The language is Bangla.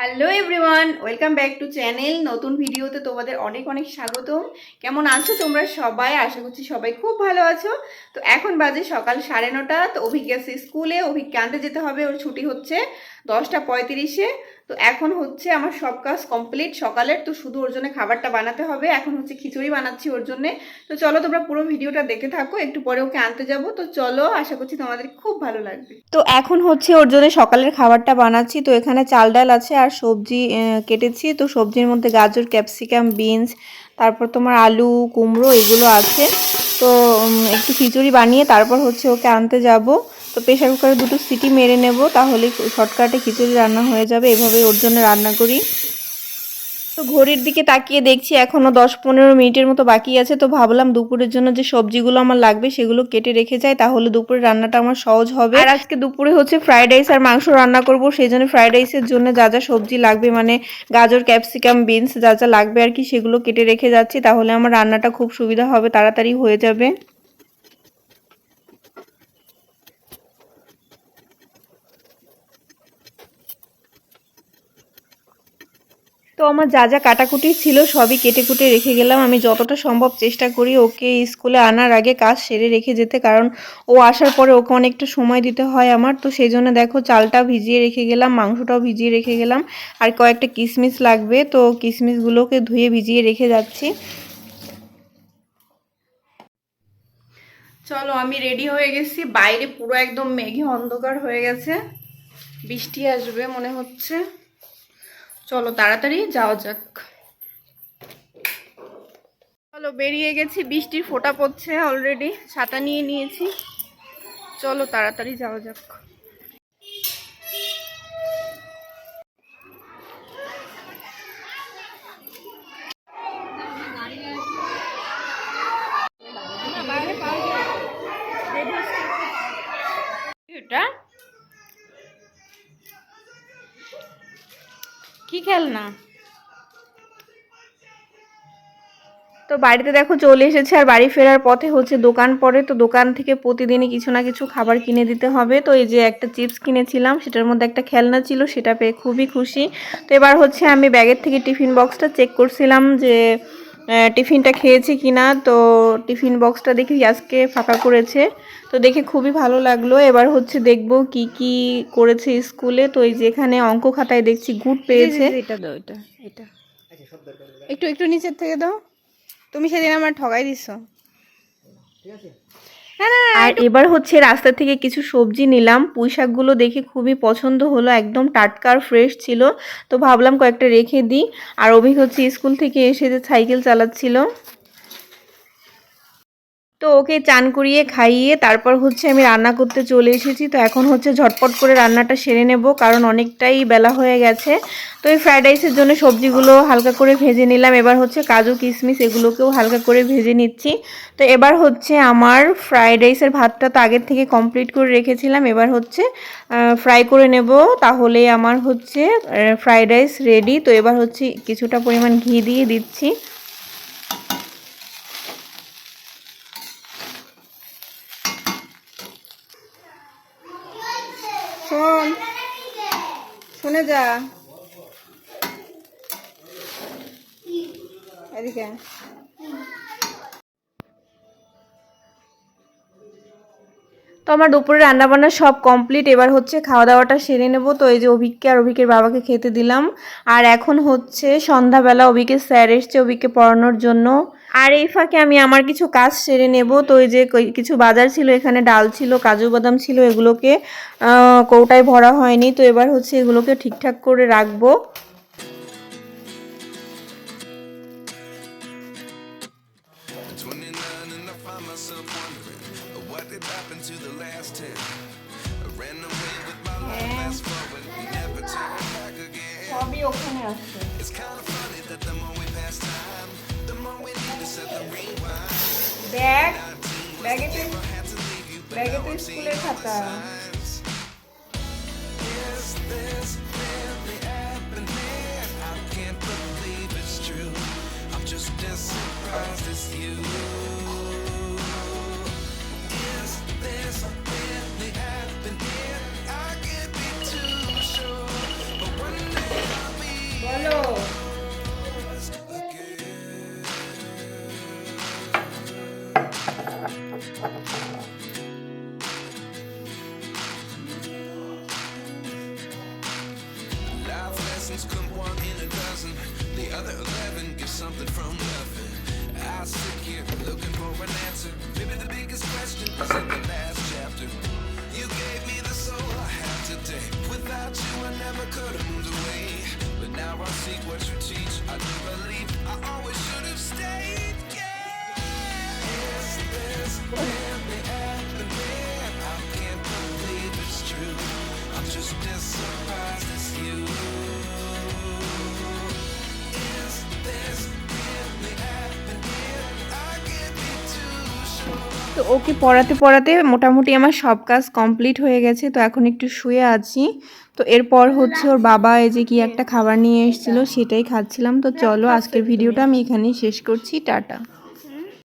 Hello everyone welcome back to channel নতুন ভিডিওতে তোমাদের অনেক অনেক স্বাগতম। কেমন আছো তোমরা সবাই? আশা করছি সবাই খুব ভালো আছো। তো এখন বাজে সকাল সাড়ে নটা, তো অভিজ্ঞ স্কুলে, অভিজ্ঞ আনতে যেতে হবে, ওর ছুটি হচ্ছে দশটা পঁয়ত্রিশে। তো এখন হচ্ছে আমার সব কাজ কমপ্লিট সকালের তো শুধু ওর জন্য খাবারটা বানাতে হবে। এখন হচ্ছে খিচুড়ি বানাচ্ছি ওর জন্য। তো চলো তোমরা পুরো ভিডিওটা দেখে থাকো। একটু পরে ওকে আনতে যাব। তো চলো, আশা করছি তোমাদের খুব ভালো লাগবে। তো এখন হচ্ছে ওর জন্য সকালের খাবারটা বানাচ্ছি। তো এখানে চাল ডাল আছে আর সবজি কেটেছি। তো সবজির মধ্যে গাজর, ক্যাপসিকাম, বিনস, তারপর তোমার আলু, কুমড়ো, এগুলো আছে। তো একটু খিচুড়ি বানিয়ে তারপর হচ্ছে ওকে আনতে যাব। তো প্রেশার কুকারে দুটো সিটি মেরে নেব, তাহলে শর্টকাটে খিচুড়ি রান্না হয়ে যাবে। এভাবে ওর জন্য রান্না করি। তো ঘড়ির দিকে তাকিয়ে দেখছি এখনও দশ পনেরো মিনিটের মতো বাকি আছে। তো ভাবলাম দুপুরের জন্য যে সবজিগুলো আমার লাগবে সেগুলো কেটে রেখে যাই, তাহলে দুপুরে রান্নাটা আমার সহজ হবে। আর আজকে দুপুরে হচ্ছে ফ্রাইড রাইস আর মাংস রান্না করব, সেই জন্য ফ্রাইড রাইসের জন্য যা যা সবজি লাগবে মানে গাজর, ক্যাপসিকাম, বিনস যা যা লাগবে আর কি, সেগুলো কেটে রেখে যাচ্ছি। তাহলে আমার রান্নাটা খুব সুবিধা হবে, তাড়াতাড়ি হয়ে যাবে। তো আমার যা যা কাটাকুটি ছিল সবই কেটে কুটে রেখে গেলাম। আমি যতটা সম্ভব চেষ্টা করি ওকে স্কুলে আনার আগে কাজ সেরে রেখে যেতে, কারণ ও আসার পরে ওকে অনেকটা সময় দিতে হয় আমার। তো সেই জন্য দেখো চালটা ভিজিয়ে রেখে গেলাম, মাংসটাও ভিজিয়ে রেখে গেলাম, আর কয়েকটা কিশমিশ লাগবে। তো কিশমিশগুলোকে ধুয়ে ভিজিয়ে রেখে যাচ্ছি। চলো আমি রেডি হয়ে গেছি। বাইরে পুরো একদম মেঘে অন্ধকার হয়ে গেছে। বৃষ্টি আসবে মনে হচ্ছে। চলো তাড়াতাড়ি যাওয়া যাক। চলো বেরিয়ে গেছি, বৃষ্টির ফোঁটা পড়ছে অলরেডি ছাতা নিয়ে নিয়েছি। চলো তাড়াতাড়ি যাওয়া যাক। এটা কি খেলনা? তো বাড়িতে দেখো চলে এসেছে আর বাড়ি ফেরার পথে হচ্ছে দোকান পরে তো দোকান থেকে প্রতিদিনই কিছু না কিছু খাবার কিনে দিতে হবে। তো এই যে একটা চিপস কিনেছিলাম, সেটার মধ্যে একটা খেলনা ছিল, সেটা পেয়ে খুবই খুশি। তো এবার হচ্ছে আমি ব্যাগের থেকে টিফিন বক্সটা চেক করছিলাম যে টিফিনটা খেয়েছি কিনা? তো টিফিন বক্সটা দেখি আজকে ফাঁকা করেছে। তো দেখে খুবই ভালো লাগল। এবার হচ্ছে দেখব কি কি করেছে স্কুলে। তো এই যে এখানে অঙ্ক খাতায় দেখছি গুড পেয়েছে। এটা দাও এটা এটা। একটু একটু নিচের থেকে দাও। তুমি সেদিন আমার ঠগাই দিছো। আর এবার হচ্ছে রাস্তা থেকে কিছু সবজি নিলাম। পুঁই শাকগুলো দেখে খুবই পছন্দ হলো একদম টাটকা আর ফ্রেশ ছিল। তো ভাবলাম কয়েকটা রেখে দিই। আর অভি হচ্ছে স্কুল থেকে এসে যে সাইকেল চালাচ্ছিল। তো ওকে চান করিয়ে খাইয়ে তারপর হচ্ছে আমি রান্না করতে চলে এসেছি। তো এখন হচ্ছে ঝটপট করে রান্নাটা সেরে নেব, কারণ অনেকটাই বেলা হয়ে গেছে। তো এই ফ্রাইড রাইসের জন্য সবজিগুলো হালকা করে ভেজে নিলাম। এবার হচ্ছে কাজু কিশমিশ এগুলোকেও হালকা করে ভেজে নিচ্ছি। তো এবার হচ্ছে আমার ফ্রাইড রাইসের ভাতটা তো আগের থেকে কমপ্লিট করে রেখেছিলাম। এবার হচ্ছে ফ্রাই করে নেব। তাহলে আমার হচ্ছে ফ্রাইড রাইস রেডি। তো এবার হচ্ছে কিছুটা পরিমাণ ঘি দিয়ে দিচ্ছি। শোন। শুনে যা। এদিকে তো আমার দুপুরে রান্নাবান্না সব কমপ্লিট এবার হচ্ছে খাওয়া দাওয়াটা সেরে নেব। তো এই যে অভিককে আর অভিকের বাবাকে খেতে দিলাম। আর এখন হচ্ছে সন্ধ্যাবেলা অভিকের স্যার এসছে অভিককে পড়ানোর জন্য। আর এই ফাঁকে আমি আমার কিছু কাজ সেরে নেব। তো এই যে কই- কিছু বাজার ছিল এখানে ডাল ছিল কাজু বাদাম ছিল এগুলোকে কৌটায় ভরা হয়নি। তো এবার হচ্ছে এগুলোকে ঠিকঠাক করে রাখব। সবই ওখানে আছে ব্যাগ ব্যাগে তো ব্যাগে তো স্কুলের খাতা। Once come one in a dozen, the other eleven get something from nothing. I sit here তো ওকে পড়াতে পড়াতে মোটামুটি আমার সব কাজ কমপ্লিট হয়ে গেছে, তো এখন একটু শুয়ে আছি। তো এরপর হচ্ছে ওর বাবা এই যে কি একটা খাবার নিয়ে এসেছিল সেটাই খাচ্ছিলাম, তো চলো আজকের ভিডিওটা আমি এখানেই শেষ করছি, টাটা।